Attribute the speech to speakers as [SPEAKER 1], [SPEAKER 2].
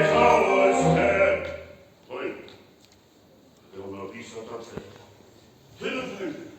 [SPEAKER 1] Czekałeś się! Oj, był napis o tacy. Tyle wejdę.